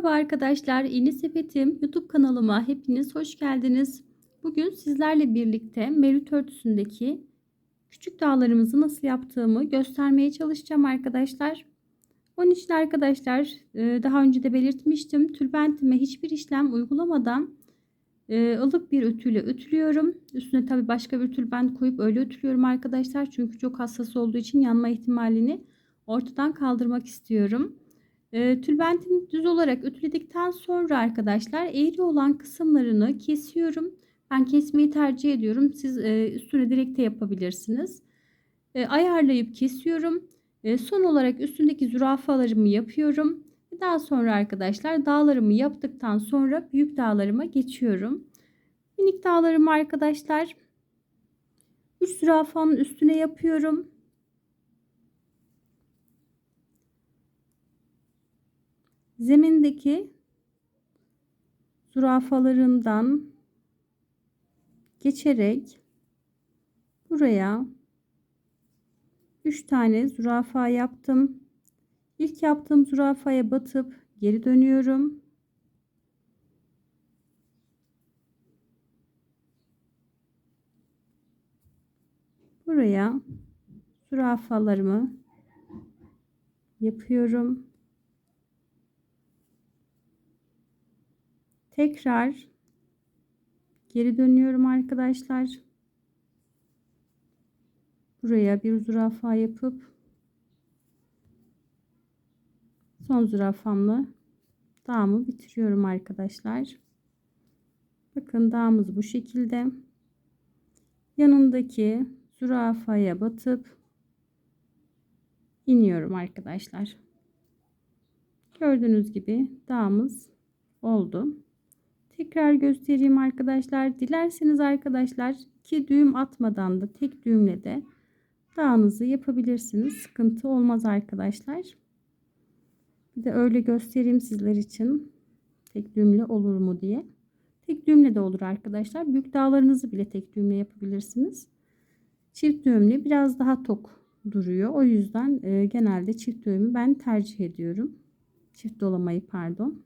arkadaşlar, İğne Sepetim YouTube kanalıma hepiniz hoş geldiniz. Bugün sizlerle birlikte Merit örtüsündeki küçük dağlarımızı nasıl yaptığımı göstermeye çalışacağım arkadaşlar. Onun için arkadaşlar e, daha önce de belirtmiştim. Tülbentime hiçbir işlem uygulamadan e, ılık bir ütüyle ütülüyorum. Üstüne tabi başka bir tülbent koyup öyle ütülüyorum arkadaşlar. Çünkü çok hassas olduğu için yanma ihtimalini ortadan kaldırmak istiyorum. E, tülbentimi düz olarak ütüledikten sonra arkadaşlar eğri olan kısımlarını kesiyorum. Ben kesmeyi tercih ediyorum. Siz e, üstüne direkt de yapabilirsiniz. Ayarlayıp kesiyorum. Son olarak üstündeki zürafalarımı yapıyorum. Daha sonra arkadaşlar dağlarımı yaptıktan sonra büyük dağlarıma geçiyorum. Minik dağlarımı arkadaşlar 3 zürafanın üstüne yapıyorum. Zemindeki zürafalarından geçerek buraya 3 tane zürafa yaptım. İlk yaptığım zürafaya batıp geri dönüyorum. Buraya zürafalarımı yapıyorum. Tekrar geri dönüyorum arkadaşlar. Buraya bir zürafa yapıp son zürafamla dağımı bitiriyorum arkadaşlar. Bakın dağımız bu şekilde. Yanındaki zürafaya batıp iniyorum arkadaşlar. Gördüğünüz gibi dağımız oldu. Tekrar göstereyim arkadaşlar. Dilerseniz arkadaşlar iki düğüm atmadan da tek düğümle de dağınızı yapabilirsiniz. Sıkıntı olmaz arkadaşlar. Bir de öyle göstereyim sizler için. Tek düğümle olur mu diye. Tek düğümle de olur arkadaşlar. Büyük dağlarınızı bile tek düğümle yapabilirsiniz. Çift düğümle biraz daha tok duruyor. O yüzden e, genelde çift düğümü ben tercih ediyorum. Çift dolamayı pardon.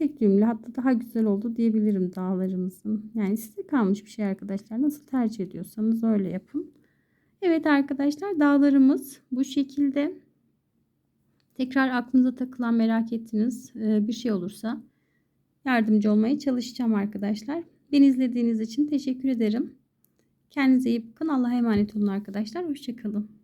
Tek düğümlü hatta daha güzel oldu diyebilirim dağlarımızın. Yani size kalmış bir şey arkadaşlar. Nasıl tercih ediyorsanız öyle yapın. Evet arkadaşlar dağlarımız bu şekilde. Tekrar aklınıza takılan merak ettiğiniz e, bir şey olursa yardımcı olmaya çalışacağım arkadaşlar. Beni izlediğiniz için teşekkür ederim. Kendinize iyi bakın. Allah'a emanet olun arkadaşlar. Hoşçakalın.